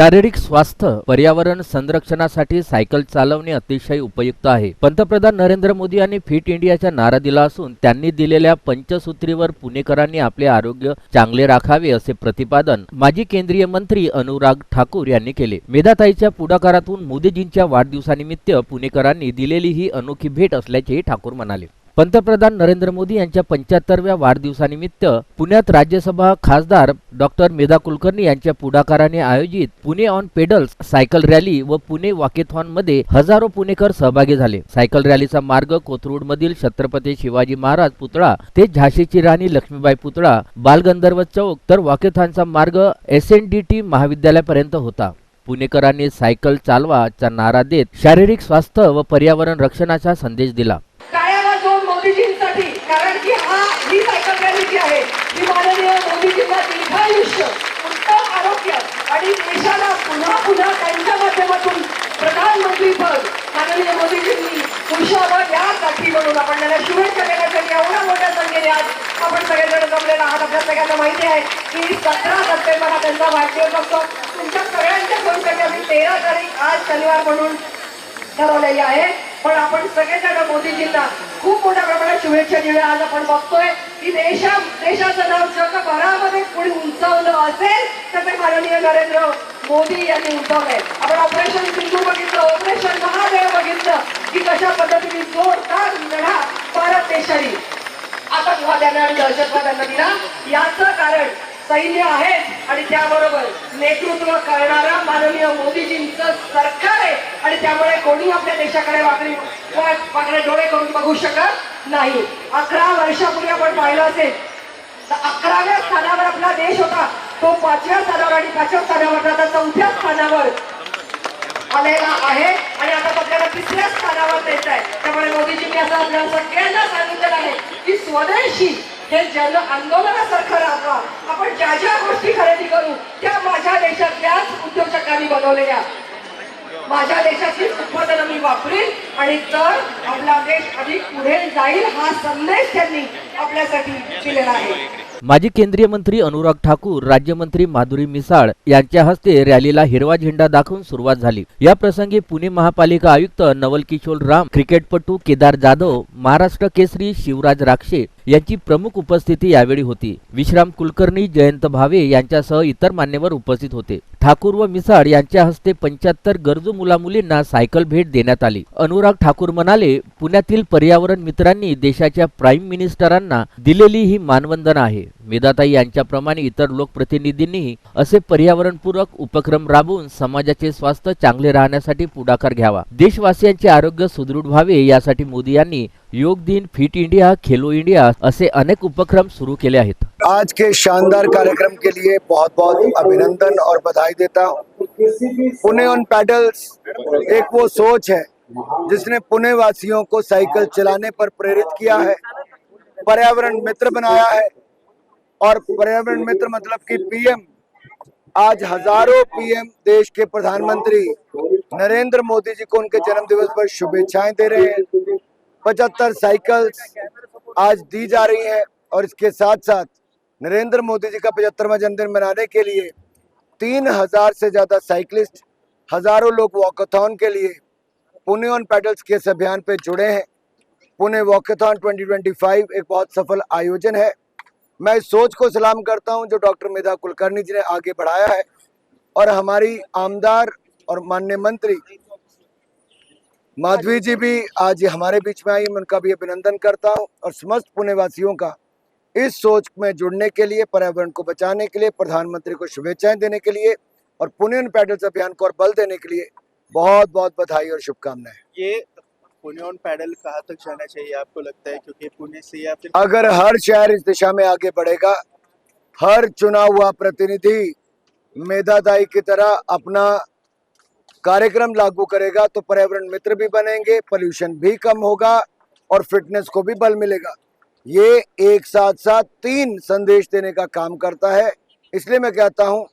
शारीरिक स्वास्थ्य पर्यावरण संरक्षणासाठी सायकल चालवणे अतिशय उपयुक्त आहे. पंतप्रधान नरेंद्र मोदी यांनी फिट इंडियाचा नारा दिला असून त्यांनी दिलेल्या पंचसूत्रीवर पुणेकरांनी आपले आरोग्य चांगले राखावे असे प्रतिपादन माजी केंद्रीय मंत्री अनुराग ठाकूर यांनी केले. मेधाताईच्या पुढाकारातून मोदीजींच्या वाढदिवसानिमित्त पुणेकरांनी दिलेली ही अनोखी भेट असल्याचेही ठाकूर म्हणाले. पंतप्रधान नरेंद्र मोदी यांच्या पंच्याहत्तरव्या वाढदिवसानिमित्त पुण्यात राज्यसभा खासदार डॉक्टर मेधा कुलकर्णी यांच्या पुढाकाराने आयोजित Pune on pedals cycle rally व पुणे वॉकेथॉनमध्ये हजारो पुणेकर सहभागी झाले. सायकल रॅलीचा मार्ग कोथरूड मधील छत्रपती शिवाजी महाराज पुतळा ते झाशीची राणी लक्ष्मीबाई पुतळा बालगंधर्व चौक तर वॉकेथॉनचा मार्ग एस एन डी टी महाविद्यालयापर्यंत होता. पुणेकरांनी सायकल चालवाचा नारा देत शारीरिक स्वास्थ्य व पर्यावरण रक्षणाचा संदेश दिला टाळ्या वाजवून मोदीजींसाठी कारण की हा ही सायकल रॅली जी आहे ही माननीय मोदीजींना दीर्घायुष्य उत्तम आरोग्य आणि देशाला पुन्हा पुन्हा त्यांच्या माध्यमातून प्रधानमंत्री पद माननीय मोदीजींनी पुरुषावर यासाठी म्हणून शुभेच्छा देण्यासाठी एवढ्या मोठ्या संख्येने आज आपण सगळेजण जमलेला आहात. आपल्या सगळ्यांना माहिती आहे की सतरा सप्टेंबर हा त्यांचा वाढदिवस असतो. तुमच्या सगळ्यांच्या सोयीसाठी आम्ही तेरा तारीख आज शनिवार म्हणून ठरवलेली आहे. पण आपण सगळेजण मोदीजींना खूप मोठ्या प्रमाणात शुभेच्छा देऊया. आज आपण बघतोय की देशा देशाचं नाव जगभरामध्ये कोणी उंचावलं असेल तर ते माननीय नरेंद्र मोदी यांनी उंचावलंय. आपण ऑपरेशन सिंधू बघितलं. ऑपरेशन महादेव बघितलं. आतंकवाद्यांना आणि दहशतवाद्यांना दिला. याचं कारण सैन्य आहे आणि त्याबरोबर नेतृत्व करणारा माननीय मोदीजींचं सरकार आहे. आणि त्यामुळे कोणी आपल्या देशाकडे वाकडी वाकडे डोळे करून बघू शकत नाही. अकरा वर्षापूर्वी आपण पाहिलं असेल तर अकराव्या स्थानावर आपला देश होता. तो पाचव्या स्थानावर आणि पाचव्या स्थानावर आता चौथ्या स्थानावर आलेला आहे. आणि आता आपल्याला तिसऱ्या स्थानावर येत आहे. त्यामुळे मोदीजींनी असं आपल्याला सगळ्यांना सांगितलेलं आहे की स्वदेशी हे जन आंदोलनासारखं राहा आपण ज्या ज्या गोष्टी खरेदी करू त्या माझ्या देशातल्याच उद्योजकांनी बनवलेल्या. माझ्या देशाची उत्पादनं मी वापरीन आणि तर आपला देश अधिक पुढे जाईल हा संदेश त्यांनी आपल्यासाठी दिलेला आहे. माजी केंद्रीय मंत्री अनुराग ठाकूर राज्यमंत्री माधुरी मिसाळ यांच्या हस्ते रॅलीला हिरवा झेंडा दाखवून सुरुवात झाली. या प्रसंगी पुणे महापालिका आयुक्त नवल किशोर राम क्रिकेटपटू केदार जाधव महाराष्ट्र केसरी शिवराज राक्षे यांची प्रमुख उपस्थिती यावेळी होती. विश्राम कुलकर्णी जयंत भावे यांच्यासह इतर मान्यवर उपस्थित होते. ठाकूर व मिसाळ यांच्या हस्ते पंच्याहत्तर गरजू मुलामुलींना सायकल भेट देण्यात आली. अनुराग ठाकूर म्हणाले पुण्यातील पर्यावरण मित्रांनी देशाच्या प्राईम मिनिस्टरांना दिलेली ही मानवंदना आहे. मेधाताई यांच्याप्रमाणे इतर लोकप्रतिनिधींनीही असे पर्यावरणपूरक उपक्रम राबवून समाजाचे स्वास्थ्य चांगले राहण्यासाठी पुढाकार घ्यावा. देशवासियांचे आरोग्य सुदृढ व्हावे यासाठी मोदी यांनी योग दिन फिट इंडिया खेलो इंडिया असे अनेक उपक्रम सुरू केले आहेत. आज के शानदार कार्यक्रम के लिए बहुत बहुत अभिनंदन और बधाई देता हूँ। पुणे ऑन पैडल्स एक वो सोच है जिसने पुणे वासियों को साइकिल चलाने पर प्रेरित किया है पर्यावरण मित्र बनाया है और पर्यावरण मित्र मतलब कि पीएम, आज हज़ारों पीएम देश के प्रधानमंत्री नरेंद्र मोदी जी को उनके जन्म दिवस पर शुभेच्छाएँ दे रहे हैं। पचहत्तर साइकिल्स आज दी जा रही हैं और इसके साथ साथ नरेंद्र मोदी जी का पचहत्तरवा जन्मदिन मनाने के लिए तीन हज़ार से ज़्यादा साइकिलिस्ट हज़ारों लोग वॉकथॉन के लिए पुणे ऑन पैडल्स के इस अभियान पे जुड़े हैं। पुणे वॉकथॉन 2025 एक बहुत सफल आयोजन है। मैं इस सोच को सलाम करता हूँ जो डॉक्टर मेधा कुलकर्णी जी ने आगे बढ़ाया है और हमारी आमदार और माननीय मंत्री माधवी जी भी आज हमारे बीच में आई, मैं उनका भी अभिनंदन करता हूँ और समस्त पुणे वासियों का इस सोच में जुड़ने के लिए, पर्यावरण को बचाने के लिए, प्रधानमंत्री को शुभेच्छाएँ देने के लिए और पुणे पैडल्स अभियान को और बल देने के लिए बहुत बहुत बधाई और शुभकामनाएँ। ये पुणे ऑन पैडल कहाँ तक जाना चाहिए आपको लगता है? क्योंकि पुणे से या फिर अगर हर शहर इस दिशा में आगे बढ़ेगा, हर चुना हुआ प्रतिनिधि मेधादाई की तरह अपना कार्यक्रम लागू करेगा तो पर्यावरण मित्र भी बनेंगे पोल्यूशन भी कम होगा और फिटनेस को भी बल मिलेगा। ये एक साथ साथ तीन संदेश देने का काम करता है। इसलिए मैं कहता हूँ